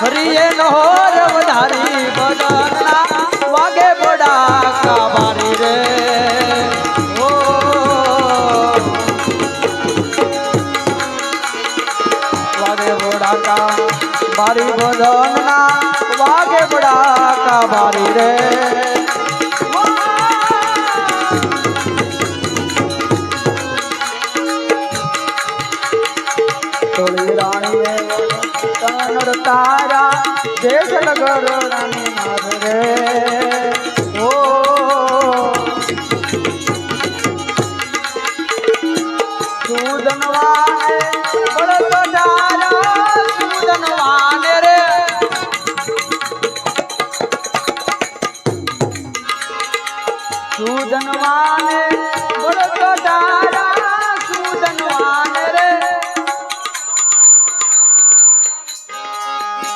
હરિએ નહોર વધારી બદના વાગે બોડા કાવારી રે. ઓ. વાગે બોડા વાગે બોડા કાવારી રે. નર તારા દેશ નગર રાની નાથ રે. ઓ. સુદનવાને બળત તારા તારા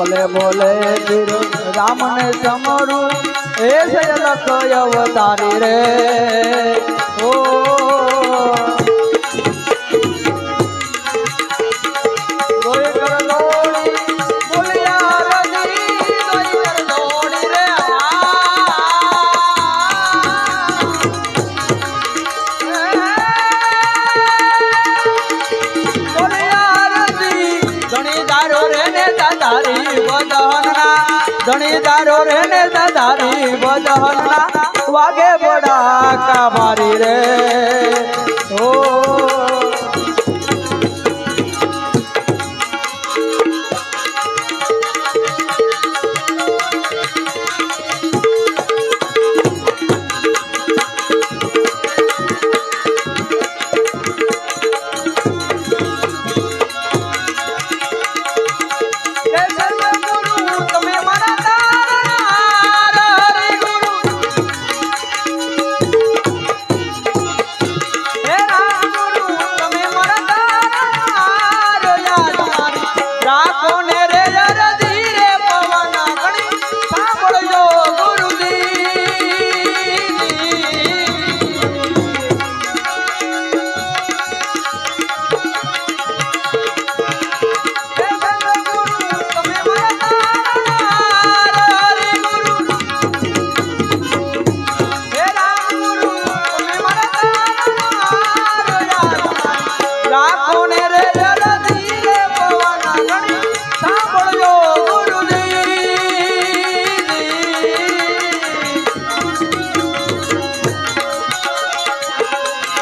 ધારી ભલે બોલે વીર રામને સમરું એ છે લખ અવતારી રે. ઓ ધણી દારો રે ને દાદારી બદહનના વાગે બડા કાબારી રે.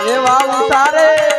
એવા ઉતારે.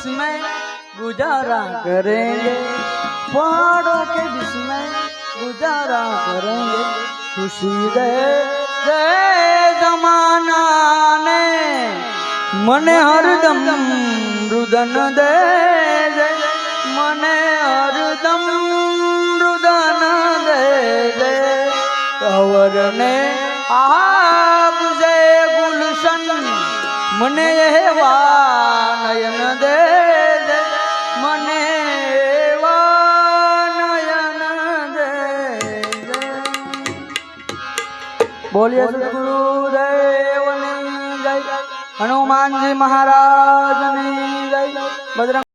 विस्मय गुजारा करेंगे। पहाड़ों के विस्मय गुजारा करेंगे। खुशी दे दे जमाना ने। मने हरदम रुदन दे दे। मने हरदम रुदन दे दे। कंवर ने आप जय गुलशन, मन यह वा नयन બોલીએ સદગુરુદેવની જય. હનુમાનજી મહારાજની જય. બજરંગ